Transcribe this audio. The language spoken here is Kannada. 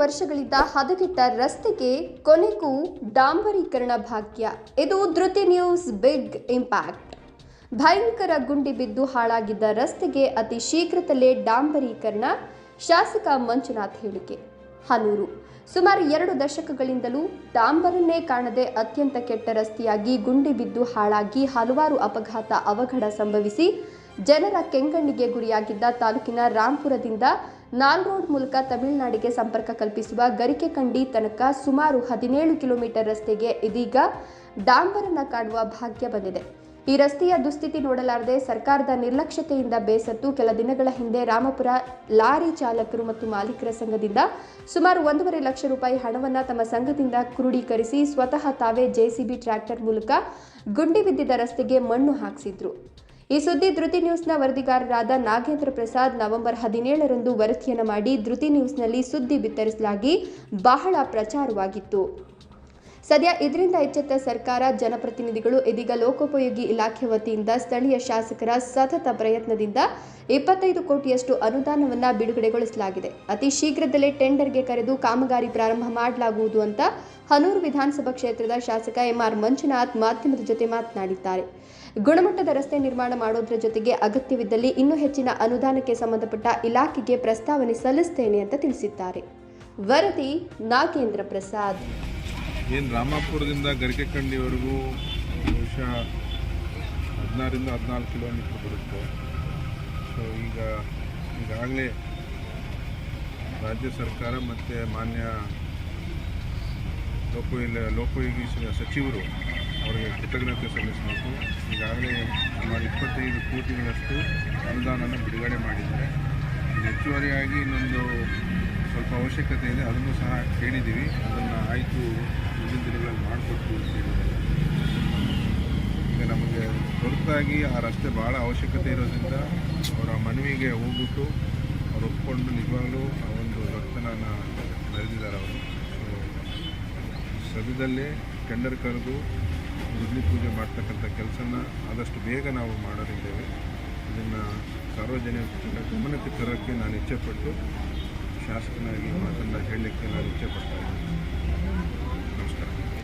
ವರ್ಷಗಳಿಂದ ಹದಗೆಟ್ಟ ರಸ್ತೆಗೆ ಕೊನೆಗೂ ಡಾಂಬರೀಕರಣ ಭಾಗ್ಯ. ಇದು ಧೃತಿ ನ್ಯೂಸ್ ಬಿಗ್ ಇಂಪ್ಯಾಕ್ಟ್. ಭಯಂಕರ ಗುಂಡಿ ಬಿದ್ದು ಹಾಳಾಗಿದ್ದ ರಸ್ತೆಗೆ ಅತಿ ಶೀಘ್ರದಲ್ಲೇ ಡಾಂಬರೀಕರಣ, ಶಾಸಕ ಮಂಜುನಾಥ್ ಹೇಳಿಕೆ. ಹನೂರು. ಸುಮಾರು ಎರಡು ದಶಕಗಳಿಂದಲೂ ಡಾಂಬರನ್ನೇ ಕಾಣದೆ ಅತ್ಯಂತ ಕೆಟ್ಟ ರಸ್ತೆಯಾಗಿ ಗುಂಡಿ ಬಿದ್ದು ಹಾಳಾಗಿ ಹಲವಾರು ಅಪಘಾತ ಅವಘಡ ಸಂಭವಿಸಿ ಜನರ ಕೆಂಗಣ್ಣಿಗೆ ಗುರಿಯಾಗಿದ್ದ ತಾಲೂಕಿನ ರಾಂಪುರದಿಂದ ನಾಲ್ ರೋಡ್ ಮೂಲಕ ತಮಿಳುನಾಡಿಗೆ ಸಂಪರ್ಕ ಕಲ್ಪಿಸುವ ಗರಿಕೆಕಂಡಿ ತನಕ ಸುಮಾರು ಹದಿನೇಳು ಕಿಲೋಮೀಟರ್ ರಸ್ತೆಗೆ ಇದೀಗ ಡಾಂಬರನ್ನ ಕಾಣುವ ಭಾಗ್ಯ ಬಂದಿದೆ. ಈ ರಸ್ತೆಯ ದುಸ್ಥಿತಿ ನೋಡಲಾರದೆ ಸರ್ಕಾರದ ನಿರ್ಲಕ್ಷ್ಯತೆಯಿಂದ ಬೇಸತ್ತು ಕೆಲ ದಿನಗಳ ಹಿಂದೆ ರಾಮಪುರ ಲಾರಿ ಚಾಲಕರು ಮತ್ತು ಮಾಲೀಕರ ಸಂಘದಿಂದ ಸುಮಾರು ಒಂದೂವರೆ ಲಕ್ಷ ರೂಪಾಯಿ ಹಣವನ್ನು ತಮ್ಮ ಸಂಘದಿಂದ ಕ್ರೋಢೀಕರಿಸಿ ಸ್ವತಃ ತಾವೇ ಜೆಸಿಬಿ ಟ್ರ್ಯಾಕ್ಟರ್ ಮೂಲಕ ಗುಂಡಿ ಬಿದ್ದಿದ್ದ ರಸ್ತೆಗೆ ಮಣ್ಣು ಹಾಕಿಸಿದ್ರು. ಈ ಸುದ್ದಿ ಧೃತಿ ನ್ಯೂಸ್ನ ವರದಿಗಾರರಾದ ನಾಗೇಂದ್ರ ಪ್ರಸಾದ್ ನವೆಂಬರ್ ಹದಿನೇಳರಂದು ವರದಿಯನ್ನು ಮಾಡಿ ಧೃತಿ ನ್ಯೂಸ್ನಲ್ಲಿ ಸುದ್ದಿ ಬಿತ್ತರಿಸಲಾಗಿ ಬಹಳ ಪ್ರಚಾರವಾಗಿತ್ತು. ಸದ್ಯ ಇದರಿಂದ ಎಚ್ಚೆತ್ತ ಸರ್ಕಾರ, ಜನಪ್ರತಿನಿಧಿಗಳು, ಇದೀಗ ಲೋಕೋಪಯೋಗಿ ಇಲಾಖೆ ವತಿಯಿಂದ ಸ್ಥಳೀಯ ಶಾಸಕರ ಸತತ ಪ್ರಯತ್ನದಿಂದ ಇಪ್ಪತ್ತೈದು ಕೋಟಿಯಷ್ಟು ಅನುದಾನವನ್ನು ಬಿಡುಗಡೆಗೊಳಿಸಲಾಗಿದೆ. ಅತಿ ಶೀಘ್ರದಲ್ಲೇ ಟೆಂಡರ್ಗೆ ಕರೆದು ಕಾಮಗಾರಿ ಪ್ರಾರಂಭ ಮಾಡಲಾಗುವುದು ಅಂತ ಹನೂರು ವಿಧಾನಸಭಾ ಕ್ಷೇತ್ರದ ಶಾಸಕ ಎಂಆರ್ ಮಂಜುನಾಥ್ ಮಾಧ್ಯಮದ ಜೊತೆ ಮಾತನಾಡಿದ್ದಾರೆ. ಗುಣಮಟ್ಟದ ರಸ್ತೆ ನಿರ್ಮಾಣ ಮಾಡೋದ್ರ ಜೊತೆಗೆ ಅಗತ್ಯವಿದ್ದಲ್ಲಿ ಇನ್ನೂ ಹೆಚ್ಚಿನ ಅನುದಾನಕ್ಕೆ ಸಂಬಂಧಪಟ್ಟ ಇಲಾಖೆಗೆ ಪ್ರಸ್ತಾವನೆ ಸಲ್ಲಿಸುತ್ತೇನೆ ಅಂತ ತಿಳಿಸಿದ್ದಾರೆ. ವರದಿ ನಾಗೇಂದ್ರ ಪ್ರಸಾದ್. ಏನು ರಾಮಾಪುರದಿಂದ ಗರಿಕೆಕಂಡಿವರೆಗೂ ಬಹುಶಃ ಹದಿನಾರಿಂದ ಹದಿನಾಲ್ಕು ಕಿಲೋಮೀಟ್ರ್ ಬರುತ್ತೆ. ಸೊ ಈಗ, ಈಗಾಗಲೇ ರಾಜ್ಯ ಸರ್ಕಾರ ಮತ್ತು ಮಾನ್ಯ ಲೋಕೋಯಿಲ ಲೋಕೋಯೋಗೀಶ ಸಚಿವರು ಅವರಿಗೆ ಕೃತಜ್ಞತೆ ಸಲ್ಲಿಸಬೇಕು. ಈಗಾಗಲೇ ಸುಮಾರು ಇಪ್ಪತ್ತೈದು ಕೋಟಿಗಳಷ್ಟು ಅನುದಾನನ ಬಿಡುಗಡೆ ಮಾಡಿದ್ದಾರೆ. ಹೆಚ್ಚುವರಿಯಾಗಿ ಇನ್ನೊಂದು ಸ್ವಲ್ಪ ಅವಶ್ಯಕತೆ ಇದೆ. ಅದನ್ನು ಸಹ ಕೇಳಿದ್ದೀವಿ. ಅದನ್ನು ಹೊರತಾಗಿ ಆ ರಸ್ತೆ ಭಾಳ ಅವಶ್ಯಕತೆ ಇರೋದ್ರಿಂದ ಅವರ ಮನವಿಗೆ ಹೋಗ್ಬಿಟ್ಟು ಅವ್ರು ಒಪ್ಕೊಂಡು ನಿಜವಾಗ್ಲೂ ಆ ಒಂದು ರಕ್ತನ ಬರೆದಿದ್ದಾರೆ ಅವರು. ಸದ್ಯದಲ್ಲೇ ಟೆಂಡರ್ ಕರೆದು ಗುದ್ಲಿ ಪೂಜೆ ಮಾಡ್ತಕ್ಕಂಥ ಕೆಲಸನ ಆದಷ್ಟು ಬೇಗ ನಾವು ಮಾಡೋರಿದ್ದೇವೆ. ಇದನ್ನು ಸಾರ್ವಜನಿಕ ಗಮನಕ್ಕೆ ತರೋಕ್ಕೆ ನಾನು ಇಚ್ಛೆಪಟ್ಟು ಶಾಸಕನಾಗಿ ಮಾತನ್ನು ಹೇಳಲಿಕ್ಕೆ ನಾನು ಇಚ್ಛೆಪಡ್ತಾ ಇದ್ದೀನಿ.